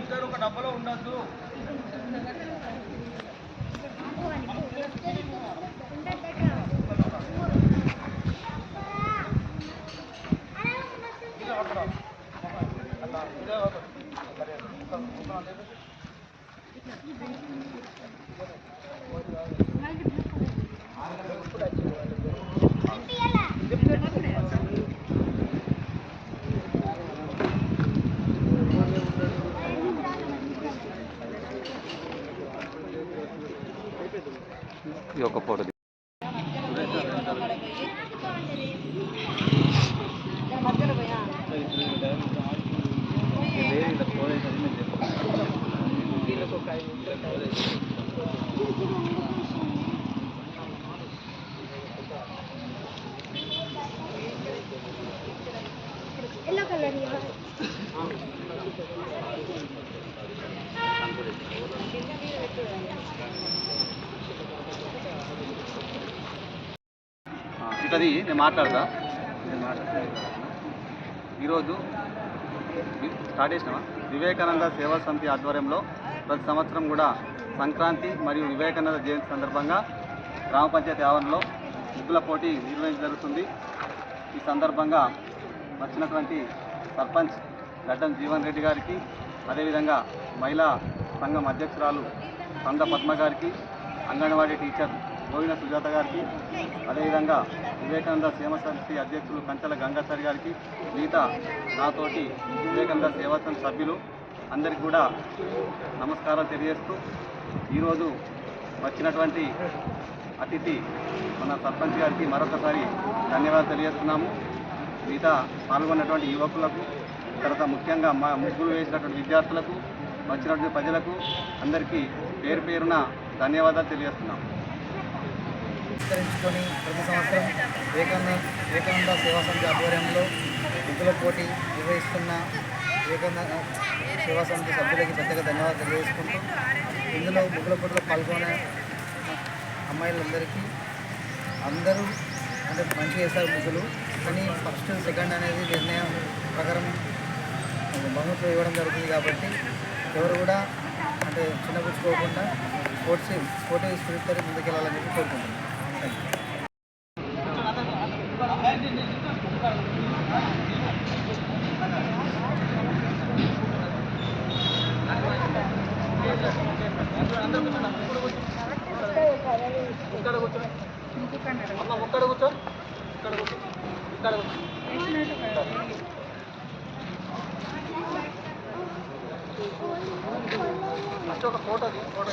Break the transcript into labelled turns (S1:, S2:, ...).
S1: ఇద్దరు ఒక డబ్బలో ఉండద్దు
S2: ఉండద్దు ఒక ఫోటో ఉంటుంది నేను మాట్లాడతా. నేను ఈరోజు స్టార్ట్ చేసినావా వివేకానంద సేవా సమితి ఆధ్వర్యంలో ప్రతి సంవత్సరం కూడా సంక్రాంతి మరియు వివేకానంద జయంతి సందర్భంగా గ్రామ పంచాయతీ ఆవరణలో ముగ్గుల పోటీ నిర్వహించ జరుగుతుంది. ఈ సందర్భంగా వచ్చినటువంటి సర్పంచ్ గడ్డం జీవన్ రెడ్డి గారికి అదేవిధంగా మహిళా సంఘం అధ్యక్షురాలు సంద పద్మ గారికి అంగన్వాడీ టీచర్ గోవిన సుజాత గారికి అదేవిధంగా వివేకానంద సేవ సమితి అధ్యక్షులు కంచెల గంగాచారి గారికి మిగతా నాతోటి వివేకానంద సేవా సమితి సభ్యులు అందరికీ కూడా నమస్కారాలు తెలియజేస్తూ ఈరోజు వచ్చినటువంటి అతిథి మన సర్పంచ్ గారికి మరొకసారి ధన్యవాదాలు తెలియజేస్తున్నాము. మిగతా పాల్గొన్నటువంటి యువకులకు తర్వాత ముఖ్యంగా మా ముగ్గురు వేసినటువంటి విద్యార్థులకు వచ్చినటువంటి ప్రజలకు అందరికీ పేరు పేరున ధన్యవాదాలు తెలియజేస్తున్నాము.
S1: విస్తరించుకొని ప్రతి సంవత్సరం వివేకానంద వివేకానంద సేవా సమితి ఆధ్వర్యంలో విధుల పోటీ నిర్వహిస్తున్న వివేకానంద సేవా సమితి సభ్యులకి పెద్దగా ధన్యవాదాలు తెలియజేసుకుంటూ ఇందులో ముగ్గుల పోటీలో పాల్గొనే అమ్మాయిలందరికీ అందరూ అంటే మంచిగా చేస్తారు ముగ్గులు కానీ ఫస్ట్ సెకండ్ అనేది నిర్ణయం ప్రకారం బహుమతులు ఇవ్వడం జరుగుతుంది కాబట్టి ఎవరు కూడా అంటే చిన్నపుచ్చుకోకుండా స్పోర్ట్స్ స్పోర్టివ్ స్పిరిట్తో ముందుకెళ్ళాలని చెప్పి కోరుకుంటున్నాను. ఇక్కడ కూర్చో అమ్మ ఒక్కడ కూర్చో ఇక్కడ కూర్చో ఇక్కడ కూర్చో ఒక ఫోటో తీ photo